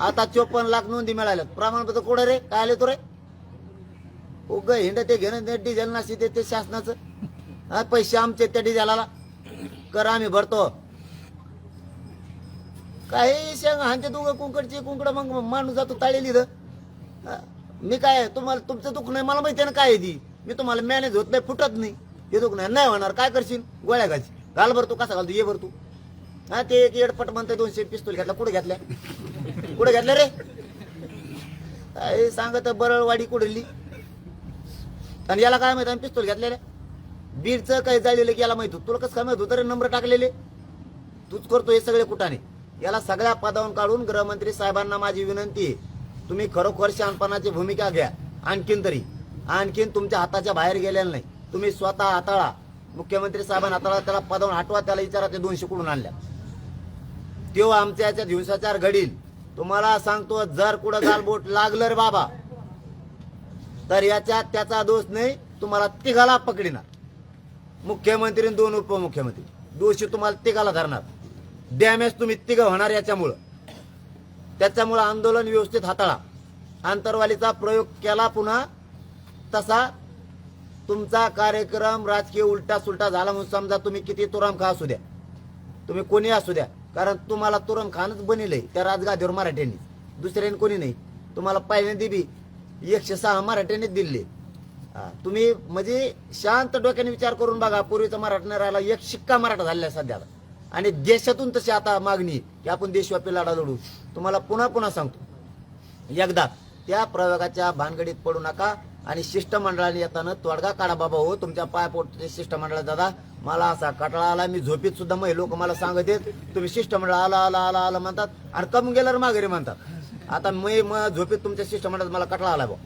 आता चोपन्न लाख नोंदी मिळाल्यात. प्रमाणपत्र कुठं रे? काय आले तो रे? उग हिंड ते घेणं ते डिझेल नसते ते ते शासनाचं. हा, पैसे आमचे त्या डिझेलाला. कर आम्ही भरतो. काही शेंग हांचे दुग कुंकडची कुंकड मग माणूस जातो ताळी लिहिलं मी काय तुम्हाला तुमचं दुख नाही मला माहिती आहे ना काय ती. मी तुम्हाला मॅनेज होत नाही फुटत नाही. हे दुख नाही नाही होणार काय करशील? गोळ्या घालशील घाल भरतो कसा घालतो? ये भरतो हा ते एक एडपट म्हणतोय दोनशे पिस्तूल घेतला. कुठे घेतल्या? कुठे घेतल्या रे? काय सांगत बरळवाडी कुठली? आणि याला काय माहीत आम्ही पिस्तूल घेतलेले? बीडचं काही जाळलेलं की याला माहीत होत? तुला कसं काय माहीत होतं रे नंबर टाकलेले? तूच करतो हे सगळे कुठाने. याला सगळ्या पदावरून काढून गृहमंत्री साहेबांना माझी विनंती आहे. तुम्ही खरोखर शहाणपणाची भूमिका घ्या. आणखीन तरी. आणखीन तुमच्या हाताच्या बाहेर गेलेलं नाही. तुम्ही स्वतः हाताळा. मुख्यमंत्री साहेबांना हाताळा त्याला पदावरून हटवा त्याला विचारा ते दोनशे कुठून आणल्या. त्यो आमच्या याच्यात हिंसाचार घडील. तुम्हाला सांगतो जर कुठं गालबोट लागलं रे बाबा तर याच्यात त्याचा दोष नाही तुम्हाला तिघाला पकडिणार मुख्यमंत्री आणि दोन उपमुख्यमंत्री. दोषी तुम्हाला तिघाला धरणार. डॅमेज तुम्ही तिघ होणार याच्यामुळं. त्याच्यामुळं आंदोलन व्यवस्थित हाताळा. आंतरवालीचा प्रयोग केला पुन्हा तसा तुमचा कार्यक्रम राजकीय उलटा सुलटा झाला म्हणून समजा तुम्ही किती तुराम खा असू द्या. तुम्ही कोणी असू द्या. कारण तुम्हाला तुरंग खानच बनिलंय त्या राजगादीवर मराठ्यांनी. दुसऱ्याने कोणी नाही. तुम्हाला पहिल्यांदा बी एकशे सहा मराठ्यांनीच दिले तुम्ही म्हणजे शांत डोक्याने विचार करून बघा पूर्वीचा मराठा नाही राहिला एक शिक्का मराठा झालेला आहे सध्याला. आणि देशातून तशी आता मागणी आहे की आपण देशव्यापी लढा लढू. तुम्हाला पुन्हा पुन्हा सांगतो. एकदा त्या प्रयोगाच्या भानगडीत पडू नका. आणि शिष्टमंडळाने येताना तोडगा काढा बाबा हो तुमच्या पाय पायपोट शिष्टमंडळात दादा. मला असा कटाळा आला मी झोपीत सुद्धा मग लोक मला सांगत येत तुम्ही शिष्टमंडळ आला आला आला आला म्हणतात आणि कम गेल्यावर माघारी म्हणतात. आता मी मग झोपीत तुमच्या शिष्टमंडळात मला कटाळा आला भाऊ